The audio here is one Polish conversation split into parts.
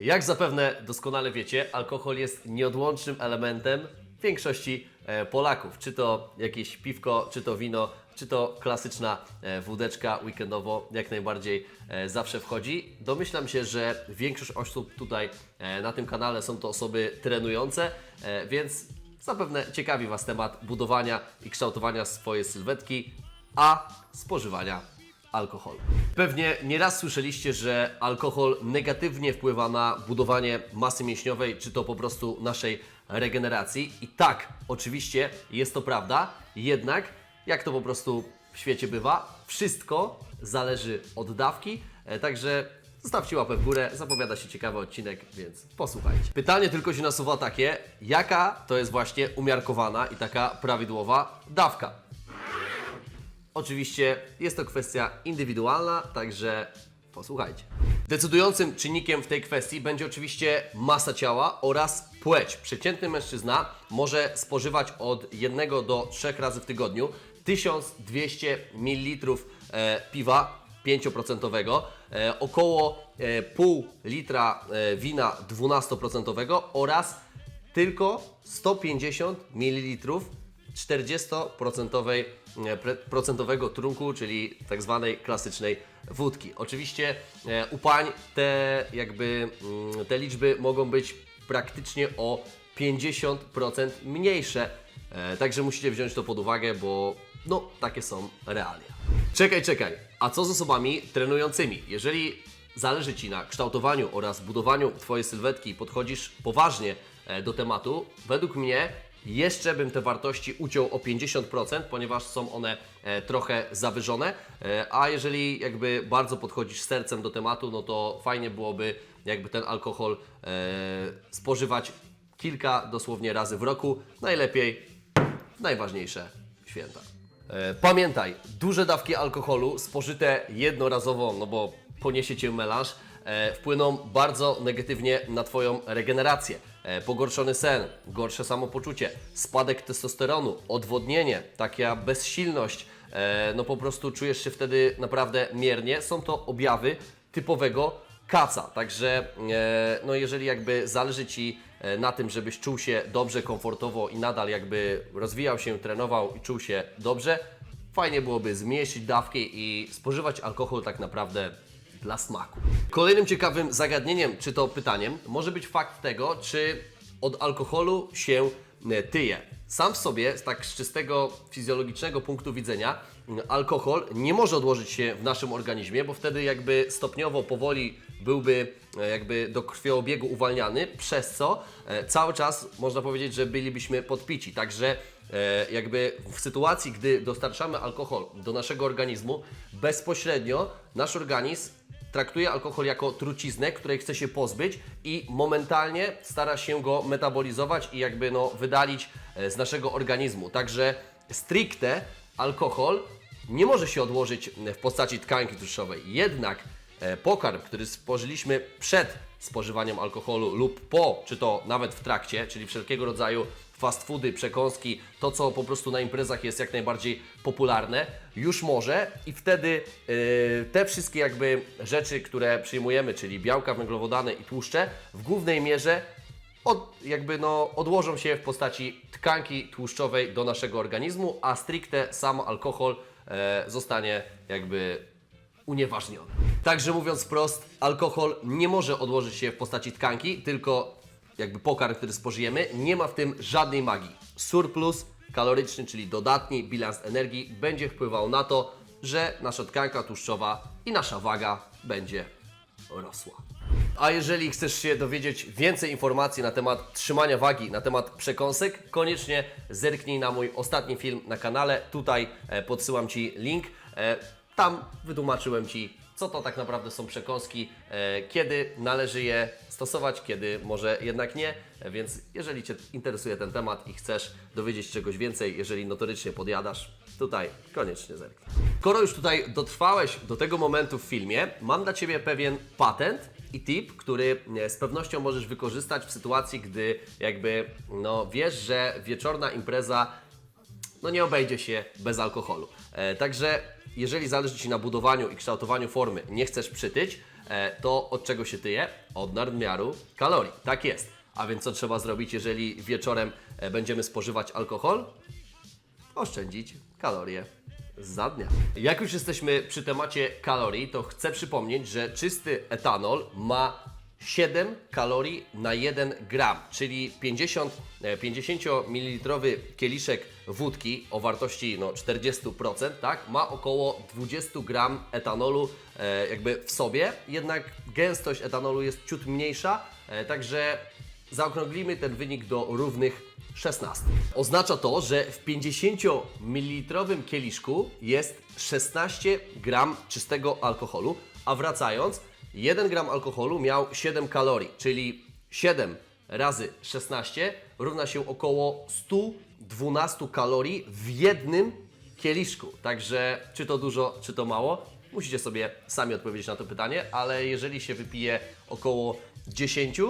Jak zapewne doskonale wiecie, alkohol jest nieodłącznym elementem większości e, Polaków. Czy to jakieś piwko, czy to wino, czy to klasyczna e, wódeczka weekendowo, jak najbardziej e, zawsze wchodzi. Domyślam się, że większość osób tutaj na tym kanale są to osoby trenujące, więc zapewne ciekawi Was temat budowania i kształtowania swojej sylwetki, a spożywania alkoholu. Pewnie nieraz słyszeliście, że alkohol negatywnie wpływa na budowanie masy mięśniowej, czy to po prostu naszej regeneracji. I tak, oczywiście jest to prawda, jednak jak to po prostu w świecie bywa, wszystko zależy od dawki, e, także zostawcie łapę w górę, zapowiada się ciekawy odcinek, więc posłuchajcie. Pytanie tylko się nasuwa takie, jaka to jest właśnie umiarkowana i taka prawidłowa dawka? Oczywiście jest to kwestia indywidualna, także posłuchajcie. Decydującym czynnikiem w tej kwestii będzie oczywiście masa ciała oraz płeć. Przeciętny mężczyzna może spożywać od 1 do 3 razy w tygodniu 1200 ml e, piwa 5%, e, około e, pół litra wina 12% oraz tylko 150 ml 40% e, pre- procentowego trunku, czyli tak zwanej klasycznej wódki. Oczywiście e, u pań te jakby mm, te liczby mogą być praktycznie o 50% mniejsze. E, Także musicie wziąć to pod uwagę, bo no takie są realia. Czekaj, czekaj. A co z osobami trenującymi? Jeżeli zależy Ci na kształtowaniu oraz budowaniu Twojej sylwetki i podchodzisz poważnie e, do tematu, według mnie jeszcze bym te wartości uciął o 50%, ponieważ są one e, trochę zawyżone, e, a jeżeli jakby bardzo podchodzisz sercem do tematu, no to fajnie byłoby jakby ten alkohol e, spożywać kilka dosłownie razy w roku, najlepiej najważniejsze święta. Pamiętaj, duże dawki alkoholu spożyte jednorazowo, no bo poniesie Cię wpłyną bardzo negatywnie na Twoją regenerację. E, Pogorszony sen, gorsze samopoczucie, spadek testosteronu, odwodnienie, taka bezsilność, e, no po prostu czujesz się wtedy naprawdę miernie. Są to objawy typowego kaca. Także e, no jeżeli jakby zależy Ci e, na tym, żebyś czuł się dobrze, komfortowo i nadal jakby rozwijał się, trenował i czuł się dobrze, fajnie byłoby zmniejszyć dawki i spożywać alkohol tak naprawdę dla smaku. Kolejnym ciekawym zagadnieniem, czy to pytaniem, może być fakt tego, czy od alkoholu się e, tyje. Sam w sobie, tak z czystego fizjologicznego punktu widzenia, alkohol nie może odłożyć się w naszym organizmie, bo wtedy jakby stopniowo, powoli byłby e, jakby do krwiobiegu uwalniany, przez co e, cały czas można powiedzieć, że bylibyśmy podpici. Także jakby w sytuacji, gdy dostarczamy alkohol do naszego organizmu, bezpośrednio nasz organizm traktuje alkohol jako truciznę, której chce się pozbyć i momentalnie stara się go metabolizować i jakby no wydalić e, z naszego organizmu. Także stricte alkohol nie może się odłożyć w postaci tkanki tłuszczowej. Jednak e, pokarm, który spożyliśmy przed spożywaniem alkoholu lub po, czy to nawet w trakcie, czyli wszelkiego rodzaju fast foody, przekąski, to co po prostu na imprezach jest jak najbardziej popularne, już może i wtedy yy, te wszystkie jakby rzeczy, które przyjmujemy, czyli białka, węglowodany i tłuszcze, w głównej mierze od, jakby no, odłożą się w postaci tkanki tłuszczowej do naszego organizmu, a stricte sam alkohol e, zostanie jakby unieważniony. Także mówiąc wprost, alkohol nie może odłożyć się w postaci tkanki, tylko jakby pokarm, który spożyjemy, nie ma w tym żadnej magii. Surplus kaloryczny, czyli dodatni bilans energii, będzie wpływał na to, że nasza tkanka tłuszczowa i nasza waga będzie rosła. A jeżeli chcesz się dowiedzieć więcej informacji na temat trzymania wagi, na temat przekąsek, koniecznie zerknij na mój ostatni film na kanale. Tutaj e, podsyłam Ci link. E, tam wytłumaczyłem Ci, co to tak naprawdę są przekąski, e, kiedy należy je stosować, kiedy może jednak nie. Więc jeżeli Cię interesuje ten temat i chcesz dowiedzieć czegoś więcej, jeżeli notorycznie podjadasz, tutaj koniecznie zerknij. Skoro już tutaj dotrwałeś do tego momentu w filmie, mam dla Ciebie pewien patent i tip, który e, z pewnością możesz wykorzystać w sytuacji, gdy jakby no, wiesz, że wieczorna impreza no nie obejdzie się bez alkoholu. E, także jeżeli zależy Ci na budowaniu i kształtowaniu formy, nie chcesz przytyć, e, to od czego się tyje? Od nadmiaru kalorii. Tak jest. A więc co trzeba zrobić, jeżeli wieczorem e, będziemy spożywać alkohol? Oszczędzić kalorie za dnia. Jak już jesteśmy przy temacie kalorii, to chcę przypomnieć, że czysty etanol ma 7 kalorii na 1 gram, czyli 50, e, 50 ml kieliszek wódki o wartości no, 40%, tak, ma około 20 gram etanolu e, jakby w sobie, jednak gęstość etanolu jest ciut mniejsza, e, także zaokrąglimy ten wynik do równych 16. Oznacza to, że w 50 ml kieliszku jest 16 gram czystego alkoholu, a wracając, 1 gram alkoholu miał 7 kalorii, czyli 7 razy 16 równa się około 112 kalorii w jednym kieliszku. Także czy to dużo, czy to mało? Musicie sobie sami odpowiedzieć na to pytanie, ale jeżeli się wypije około 10,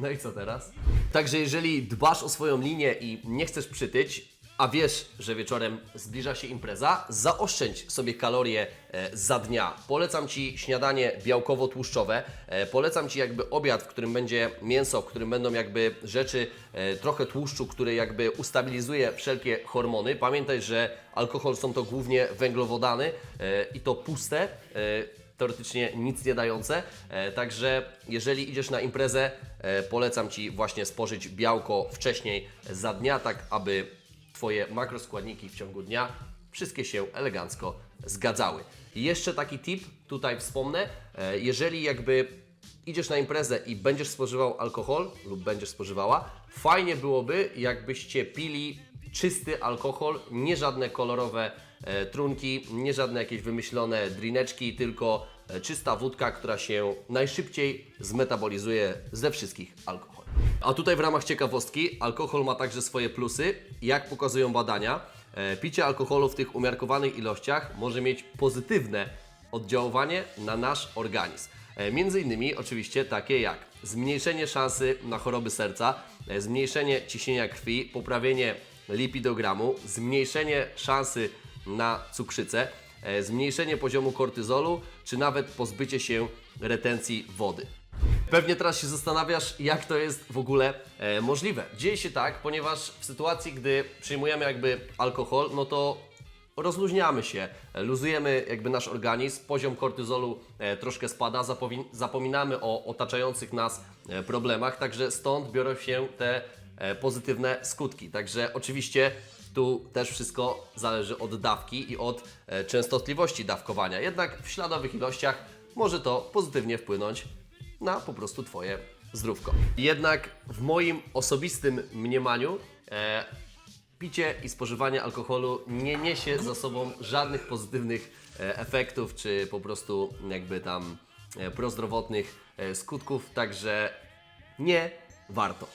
no i co teraz? Także jeżeli dbasz o swoją linię i nie chcesz przytyć, a wiesz, że wieczorem zbliża się impreza, zaoszczędź sobie kalorie e, za dnia. Polecam Ci śniadanie białkowo-tłuszczowe, e, polecam Ci jakby obiad, w którym będzie mięso, w którym będą jakby rzeczy, e, trochę tłuszczu, który jakby ustabilizuje wszelkie hormony. Pamiętaj, że alkohol są to głównie węglowodany i to puste. teoretycznie nic nie dające. Także jeżeli idziesz na imprezę, polecam Ci właśnie spożyć białko wcześniej za dnia, tak aby Twoje makroskładniki w ciągu dnia wszystkie się elegancko zgadzały. I jeszcze taki tip tutaj wspomnę, e, jeżeli jakby idziesz na imprezę i będziesz spożywał alkohol lub będziesz spożywała, fajnie byłoby jakbyście pili czysty alkohol, nie żadne kolorowe e, trunki, nie żadne jakieś wymyślone drineczki, tylko czysta wódka, która się najszybciej zmetabolizuje ze wszystkich alkoholi. A tutaj w ramach ciekawostki, alkohol ma także swoje plusy, jak pokazują badania. E, picie alkoholu w tych umiarkowanych ilościach może mieć pozytywne oddziaływanie na nasz organizm. E, Między innymi oczywiście takie jak zmniejszenie szansy na choroby serca, e, zmniejszenie ciśnienia krwi, poprawienie lipidogramu, zmniejszenie szansy na cukrzycę, e, zmniejszenie poziomu kortyzolu, czy nawet pozbycie się retencji wody. Pewnie teraz się zastanawiasz, jak to jest w ogóle e, możliwe. Dzieje się tak, ponieważ w sytuacji, gdy przyjmujemy jakby alkohol, no to rozluźniamy się, e, luzujemy jakby nasz organizm, poziom kortyzolu e, troszkę spada, zapominamy o otaczających nas e, problemach, także stąd biorą się te e, pozytywne skutki. Także oczywiście tu też wszystko zależy od dawki i od e, częstotliwości dawkowania. Jednak w śladowych ilościach może to pozytywnie wpłynąć na po prostu Twoje zdrówko. Jednak w moim osobistym mniemaniu e, picie i spożywanie alkoholu nie niesie za sobą żadnych pozytywnych e, efektów, czy po prostu jakby tam e, prozdrowotnych skutków, także nie warto.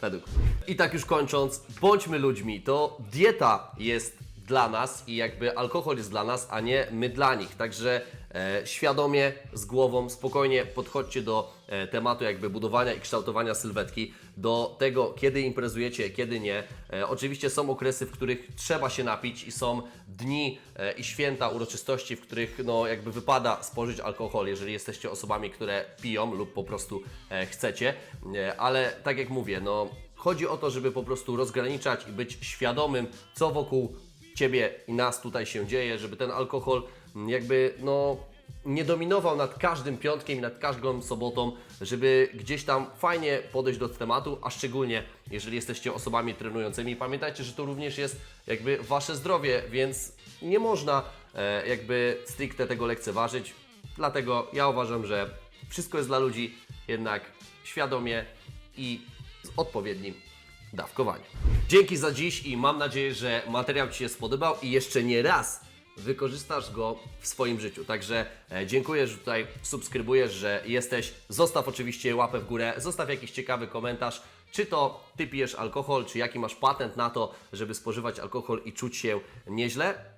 Według. I tak już kończąc, bądźmy ludźmi. To dieta jest dla nas i jakby alkohol jest dla nas, a nie my dla nich. Także e, świadomie, z głową, spokojnie podchodźcie do e, tematu jakby budowania i kształtowania sylwetki, do tego kiedy imprezujecie, kiedy nie. E, oczywiście są okresy, w których trzeba się napić i są dni e, i święta, uroczystości, w których no jakby wypada spożyć alkohol, jeżeli jesteście osobami, które piją lub po prostu e, chcecie. E, ale tak jak mówię, no Chodzi o to, żeby po prostu rozgraniczać i być świadomym, co wokół Ciebie i nas tutaj się dzieje, żeby ten alkohol jakby no nie dominował nad każdym piątkiem i nad każdą sobotą, żeby gdzieś tam fajnie podejść do tematu, a szczególnie jeżeli jesteście osobami trenującymi. Pamiętajcie, że to również jest jakby Wasze zdrowie, więc nie można e, jakby stricte tego lekceważyć. Dlatego ja uważam, że wszystko jest dla ludzi, jednak świadomie i z odpowiednim dawkowaniem. Dzięki za dziś i mam nadzieję, że materiał Ci się spodobał i jeszcze nie raz wykorzystasz go w swoim życiu. Także e, dziękuję, że tutaj subskrybujesz, że jesteś. Zostaw oczywiście łapę w górę, zostaw jakiś ciekawy komentarz, czy to Ty pijesz alkohol, czy jaki masz patent na to, żeby spożywać alkohol i czuć się nieźle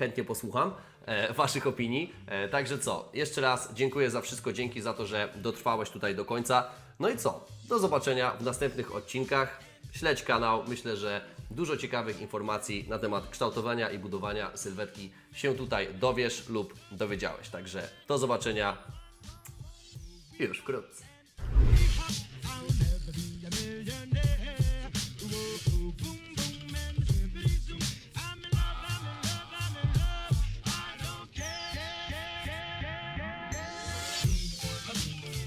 chętnie posłucham e, Waszych opinii. E, także co, jeszcze raz dziękuję za wszystko, dzięki za to, że dotrwałeś tutaj do końca. No i co, do zobaczenia w następnych odcinkach. Śledź kanał, myślę, że dużo ciekawych informacji na temat kształtowania i budowania sylwetki się tutaj dowiesz lub dowiedziałeś. Także do zobaczenia już wkrótce.